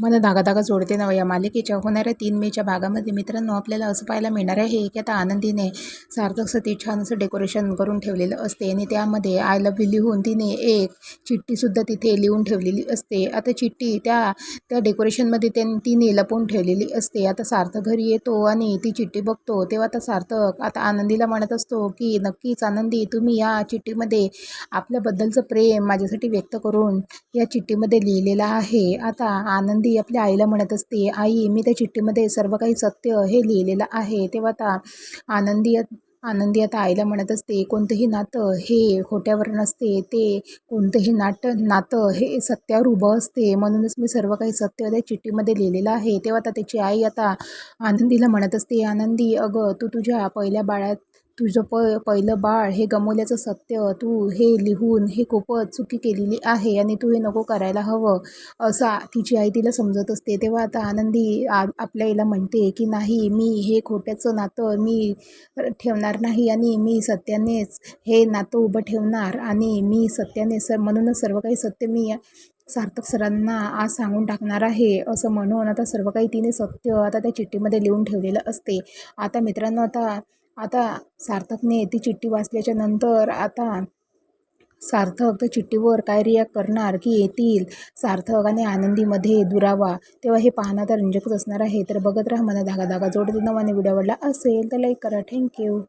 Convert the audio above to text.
मन धागा धागा जोडते नव. या मालिकेच्या होणाऱ्या तीन मेच्या भागामध्ये मित्रांनो आपल्याला असं पाहायला मिळणार आहे की आता आनंदीने सार्थक सती छान असं डेकोरेशन करून ठेवलेलं असते आणि त्यामध्ये आय लव्ह यू लिहून तिने एक चिठ्ठीसुद्धा तिथे लिहून ठेवलेली असते. आता चिठ्ठी त्या त्या डेकोरेशनमध्ये त्यां तिने लपवून ठेवलेली असते. आता सार्थक घरी येतो आणि ती चिठ्ठी बघतो. तेव्हा आता सार्थक आता आनंदीला म्हणत असतो की नक्कीच आनंदी तुम्ही या चिठ्ठीमध्ये आपल्याबद्दलचं प्रेम माझ्यासाठी व्यक्त करून या चिठ्ठीमध्ये लिहिलेलं आहे. आता आनंदी आपल्या आईला म्हणत असते आई मी त्या चिठ्ठीमध्ये सर्व काही सत्य हे लिहिलेलं आहे. तेव्हा आता आनंदी आनंदी आता आईला म्हणत असते कोणतंही नातं हे खोट्यावर नसते ते कोणतंही नाट नातं हे सत्यावर उभं असते. म्हणूनच मी सर्व काही सत्य त्या चिठ्ठीमध्ये लिहिलेलं आहे. तेव्हा आता त्याची आई आता आनंदीला म्हणत असते आनंदी अगं तू तुझ्या पहिल्या बाळात तुझं प पहिलं बाळ हे गमवल्याचं सत्य तू हे लिहून हे खूपच चुकी केलेली आहे आणि तू हे नको करायला हवं. असा तिची आई तिला समजत असते. तेव्हा आता आनंदी आ आपल्या आईला म्हणते की नाही मी हे खोट्याचं नातं मी ठेवणार नाही आणि मी सत्यानेच हे नातं उभं ठेवणार आणि मी सत्याने स म्हणूनच सर्व काही सत्य मी सार्थक सरांना आज सांगून टाकणार आहे. असं म्हणून आता सर्व काही तिने सत्य आता त्या चिठ्ठीमध्ये लिहून ठेवलेलं असते. आता मित्रांनो आता आता सार्थकने ती चिठ्ठी वाचल्याच्या नंतर आता सार्थक त्या चिठ्ठीवर काय रिॲक्ट करणार की येतील. सार्थक आणि आनंदीमध्ये दुरावा. तेव्हा हे पाहणं तर रंजकच असणार आहे. तर बघत राहा मला धागा धागा जोडते नवाने व्हिडिओ आवडला असेल तर लाईक करा. थँक्यू